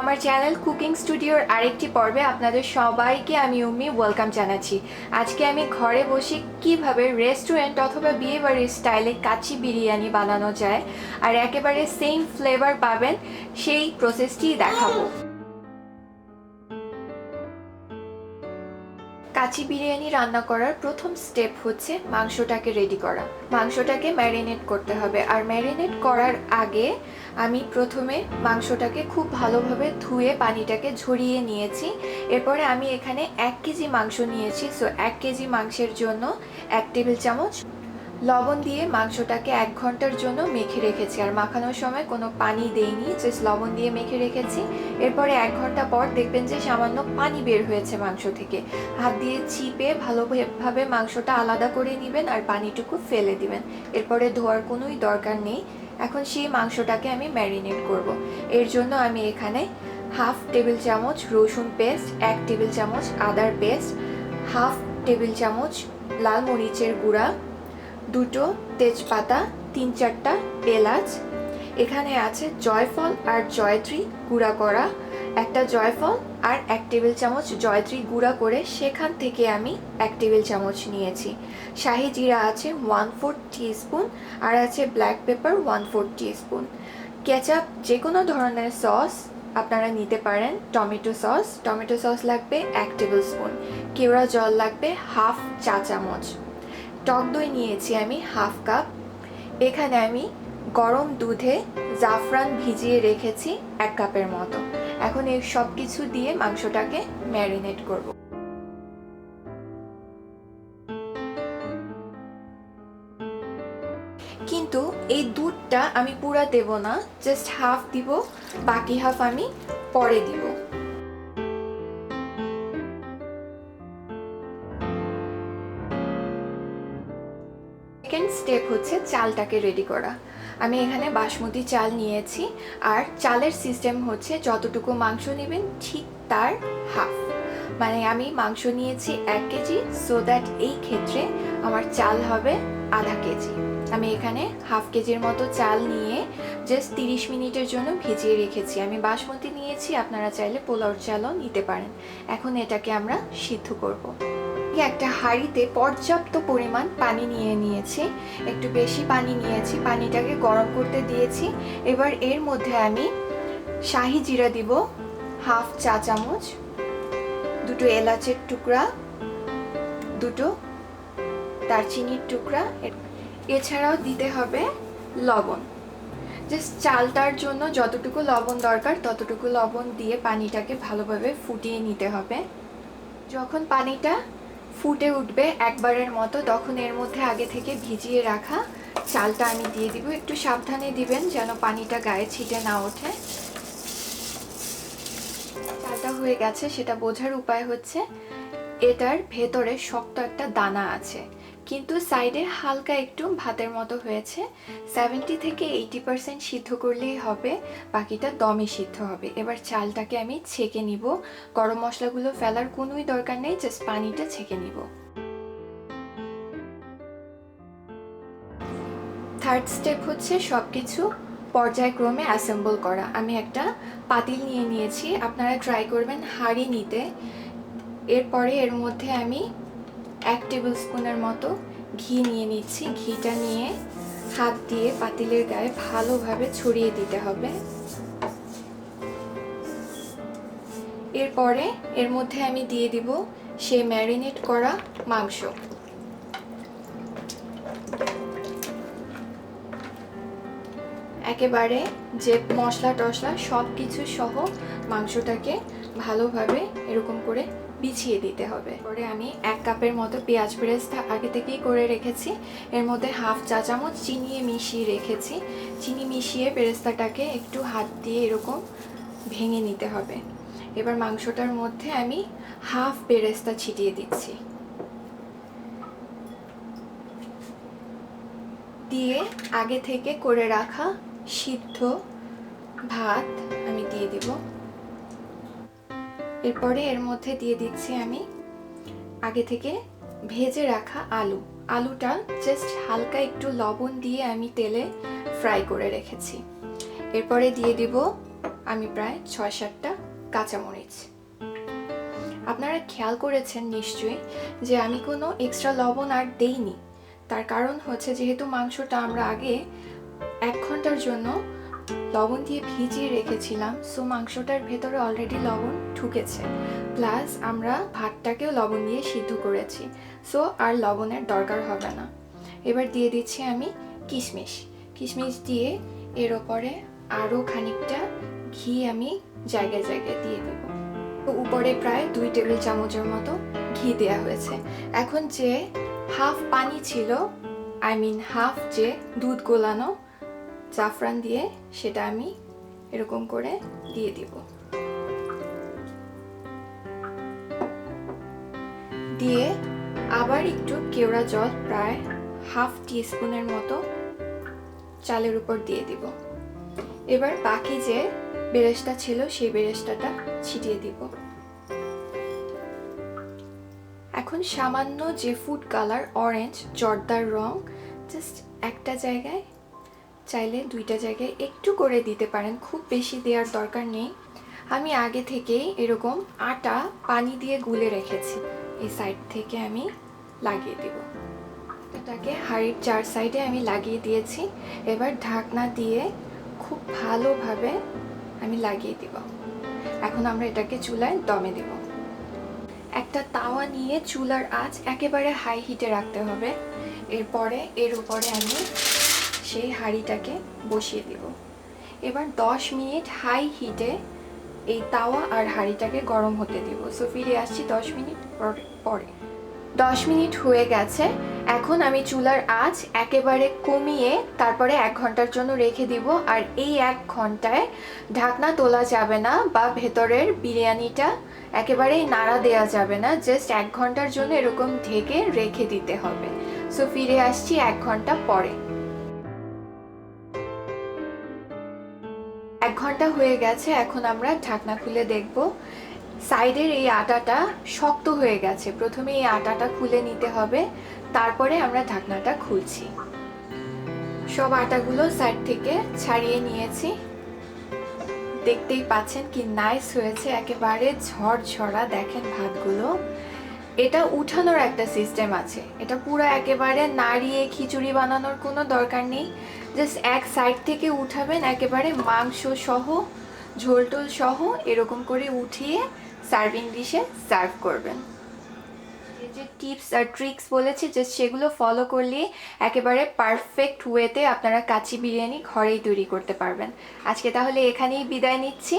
আমার channel cooking স্টুডিওর আরেকটি পর্বে আপনাদের সবাইকে আমি উম্মি ওয়েলকাম জানাচ্ছি। আজকে আমি ঘরে বসে কীভাবে রেস্টুরেন্ট অথবা বিয়ে বাড়ির স্টাইলে কাচি বিরিয়ানি বানানো যায় আর একেবারে সেম ফ্লেভার পাবেন, সেই প্রসেসটি দেখাবো। কাচি বিরিয়ানি রান্না করার প্রথম স্টেপ হচ্ছে মাংসটাকে রেডি করা। মাংসটাকে ম্যারিনেট করতে হবে। আর ম্যারিনেট করার আগে আমি প্রথমে মাংসটাকে খুব ভালোভাবে ধুয়ে পানিটাকে ঝরিয়ে নিয়েছি। এরপরে আমি এখানে এক কেজি মাংস নিয়েছি। সো এক কেজি মাংসের জন্য এক টেবিল চামচ লবণ দিয়ে মাংসটাকে এক ঘণ্টার জন্য মেখে রেখেছি। আর মাখানোর সময় কোনো পানি দেইনি জাস্ট লবণ দিয়ে মেখে রেখেছি। এরপরে এক ঘণ্টা পর দেখবেন যে সামান্য পানি বের হয়েছে মাংস থেকে। হাত দিয়ে চিপে ভালোভাবে মাংসটা আলাদা করে নেবেন আর পানিটুকু ফেলে দিবেন। এরপরে ধোয়ার কোনোই দরকার নেই। এখন সেই মাংসটাকে আমি ম্যারিনেট করব। এর জন্য আমি এখানে হাফ টেবিল চামচ রসুন পেস্ট, এক টেবিল চামচ আদার পেস্ট, হাফ টেবিল চামচ লাল মরিচের গুঁড়া দুটো তেজপাতা, তিন চারটা এলাচ। এখানে আছে জয়ফল আর জয়ত্রী গুঁড়া করা। একটা জয়ফল আর এক টেবিল চামচ জয়ত্রী গুঁড়া করে সেখান থেকে আমি এক টেবিল চামচ নিয়েছি। শাহি জিরা আছে ওয়ান ফোর স্পুন আর আছে black pepper one four spoon ketchup যে কোনো ধরনের সস আপনারা নিতে পারেন, টমেটো সস। টমেটো সস লাগবে এক টেবিল স্পুন। কেওড়া জল লাগবে হাফ চা চামচ। টক দই নিয়েছি আমি, হাফ কাপ। এখানে আমি গরম দুধে জাফরান ভিজিয়ে রেখেছি এক কাপের মতো। এখন এই সব কিছু দিয়ে মাংসটাকে ম্যারিনেট করব। কিন্তু এই দুধটা আমি পুরা দেব না, জাস্ট হাফ দিব, বাকি হাফ আমি পরে দিব। স্টেপ হচ্ছে চালটাকে রেডি করা। আমি এখানে বাসমতি চাল নিয়েছি আর চালের সিস্টেম হচ্ছে যতটুকু মাংস নেবেন ঠিক তার হাফ মানে আমি মাংস নিয়েছি এক কেজি সো দ্যাট এই ক্ষেত্রে আমার চাল হবে আধা কেজি। আমি এখানে হাফ কেজির মতো চাল নিয়ে জাস্ট তিরিশ মিনিটের জন্য ভিজিয়ে রেখেছি। আমি বাসমতি নিয়েছি, আপনারা চাইলে পোলাওর চালও নিতে পারেন। এখন এটাকে আমরা সিদ্ধ করব। একটা হাঁড়িতে পর্যাপ্ত পরিমাণ পানি নিয়ে নিয়েছি। একটু বেশি পানি নিয়েছি। পানিটাকে গরম করতে দিয়েছি। এবার এর মধ্যে আমি শাহি জিরা দিব, হাফ চা চামচ, দুটো এলাচের টুকরা, দুটো দারচিনির টুকরা, এছাড়াও দিতে হবে লবণ। জাস্ট চালটার জন্য যতটুকু লবণ দরকার, ততটুকু লবণ দিয়ে পানিটাকে ভালোভাবে ফুটিয়ে নিতে হবে। যখন পানিটা ফুটে উঠবে একবারের মতো। তখন এর মধ্যে আগে থেকে ভিজিয়ে রাখা চালটা আমি দিয়ে দিব। একটু সাবধানে দিবেন যেন পানিটা গায়ে ছিটে না ওঠে। চালটা হয়ে গেছে, সেটা বোঝার উপায় হচ্ছে এটার ভেতরে শক্ত একটা দানা আছে। কিন্তু সাইডে হালকা একটু ভাতের মতো হয়েছে। সেভেন্টি থেকে এইটি পার্সেন্ট সিদ্ধ করলেই হবে, বাকিটা দমে সিদ্ধ হবে। এবার চালটাকে আমি ছেঁকে নিব। গরম মশলাগুলো ফেলার কোনোই দরকার নেই জাস্ট পানিটা ছেঁকে নিব। থার্ড স্টেপ হচ্ছে সব কিছু পর্যায়ক্রমে অ্যাসেম্বল করা। আমি একটা পাতিল নিয়ে নিয়েছি। আপনারা ট্রাই করবেন হাঁড়ি নিতে। এরপরে এর মধ্যে আমি এক টেবিল স্পুনের মতো ঘি নিয়ে নিচ্ছি। ঘিটা নিয়ে হাত দিয়ে পাতিলের গায়ে ভালোভাবে ছড়িয়ে দিতে হবে। এরপরে এর মধ্যে আমি দিয়ে দিব সে ম্যারিনেট করা মাংস। একেবারে যে মশলা টশলা সব কিছু সহ মাংসটাকে ভালোভাবে এরকম করে বিছিয়ে দিতে হবে। পরে আমি এক কাপের মতো পেঁয়াজ বেরেস্তা আগে থেকেই করে রেখেছি। এর মধ্যে হাফ চা চামচ চিনি মিশিয়ে রেখেছি। চিনি মিশিয়ে বেরেস্তাটাকে একটু হাত দিয়ে এরকম ভেঙে নিতে হবে। এবার মাংসটার মধ্যে আমি হাফ বেরেস্তা ছিটিয়ে দিচ্ছি। দিয়ে আগে থেকে করে রাখা সিদ্ধ ভাত আমি দিয়ে দিব। এরপরে এর মধ্যে দিয়ে দিচ্ছি আমি আগে থেকে ভেজে রাখা আলু। আলুটা জাস্ট হালকা একটু লবণ দিয়ে আমি তেলে ফ্রাই করে রেখেছি। এরপরে দিয়ে দিব আমি প্রায় ছয় সাতটা কাঁচামরিচ। আপনারা খেয়াল করেছেন নিশ্চয়ই যে আমি কোনো এক্সট্রা লবণ আর দেইনি। তার কারণ হচ্ছে যেহেতু মাংসটা আমরা আগে এক ঘণ্টার জন্য লবণ দিয়ে ভিজিয়ে রেখেছিলাম। সো মাংসটার ভেতরে অলরেডি লবণ ঢুকেছে। প্লাস আমরা ভাতটাকেও লবণ দিয়ে সিদ্ধ করেছি। সো আর লবণের দরকার হবে না। এবার দিয়ে দিচ্ছি আমি কিশমিশ। কিশমিশ দিয়ে এর ওপরে আরও খানিকটা ঘি আমি জায়গায় জায়গায় দিয়ে দেবো। উপরে প্রায় দুই টেবিল চামচের মতো ঘি দেওয়া হয়েছে। এখন যে হাফ পানি ছিল আই মিন হাফ যে দুধ গোলানো জাফরান দিয়ে সেটা আমি এরকম করে দিয়ে দিব। দিয়ে আবার একটু কেওড়া জল প্রায় হাফ টিস্পুনের মতো চালের উপর দিয়ে দিব। এবার বাকি যে বেরেস্তা ছিল সেই বেরেস্তাটা ছিটিয়ে দিব। এখন সামান্য যে ফুড কালার অরেঞ্জ জর্দার রং জাস্ট একটা জায়গায় চাইলে দুইটা জায়গায় একটু করে দিতে পারেন, খুব বেশি দেওয়ার দরকার নেই। আমি আগে থেকেই এরকম আটা পানি দিয়ে গুলে রেখেছি, এই সাইড থেকে আমি লাগিয়ে দিব। এটাকে হাড়ির চার সাইডে আমি লাগিয়ে দিয়েছি, এবার ঢাকনা দিয়ে খুব ভালোভাবে আমি লাগিয়ে দিব। এখন আমরা এটাকে চুলায় দমে দেব। একটা তাওয়া নিয়ে চুলার আঁচ একেবারে হাই হিটে রাখতে হবে। এরপরে, এর উপরে আমি সেই হাঁড়িটাকে বসিয়ে দিব। এবার দশ মিনিট হাই হিটে এই তাওয়া আর হাঁড়িটাকে গরম হতে দিব। সো ফিরে আসছি দশ মিনিট পর- পরে। দশ মিনিট হয়ে গেছে। এখন আমি চুলার আঁচ একেবারে কমিয়ে তারপরে এক ঘণ্টার জন্য রেখে দিব। আর এই এক ঘন্টায় ঢাকনা তোলা যাবে না বা ভেতরের বিরিয়ানিটা একেবারেই নাড়া দেওয়া যাবে না। জাস্ট এক ঘণ্টার জন্য এরকম ঢেকে রেখে দিতে হবে। সো ফিরে আসছি এক ঘণ্টা পরে। এক ঘণ্টা হয়ে গেছে, এখন আমরা ঢাকনা খুলে দেখব। সাইডের এই আটাটা শক্ত হয়ে গেছে। প্রথমে এই আটাটা খুলে নিতে হবে, তারপরে আমরা ঢাকনাটা খুলছি। সব আটাগুলো সাইড থেকে ছাড়িয়ে নিয়েছি। দেখতেই পাচ্ছেন কি নাইস হয়েছে, একেবারে ঝড় ঝরঝরা, দেখেন ভাতগুলো। এটা উঠানোর একটা সিস্টেম আছে। এটা পুরো একেবারে নাড়িয়ে খিচুড়ি বানানোর কোনো দরকার নেই। জাস্ট এক সাইড থেকে উঠাবেন, একেবারে মাংস সহ ঝোলটোল সহ এরকম করে উঠিয়ে সার্ভিং ডিশে সার্ভ করবেন। যে যে টিপস আর ট্রিক্স বলেছি জাস্ট সেগুলো ফলো করলে একেবারে পারফেক্ট ওয়েতে আপনারা কাচি বিরিয়ানি ঘরেই তৈরি করতে পারবেন। আজকে তাহলে এখানেই বিদায় নিচ্ছি।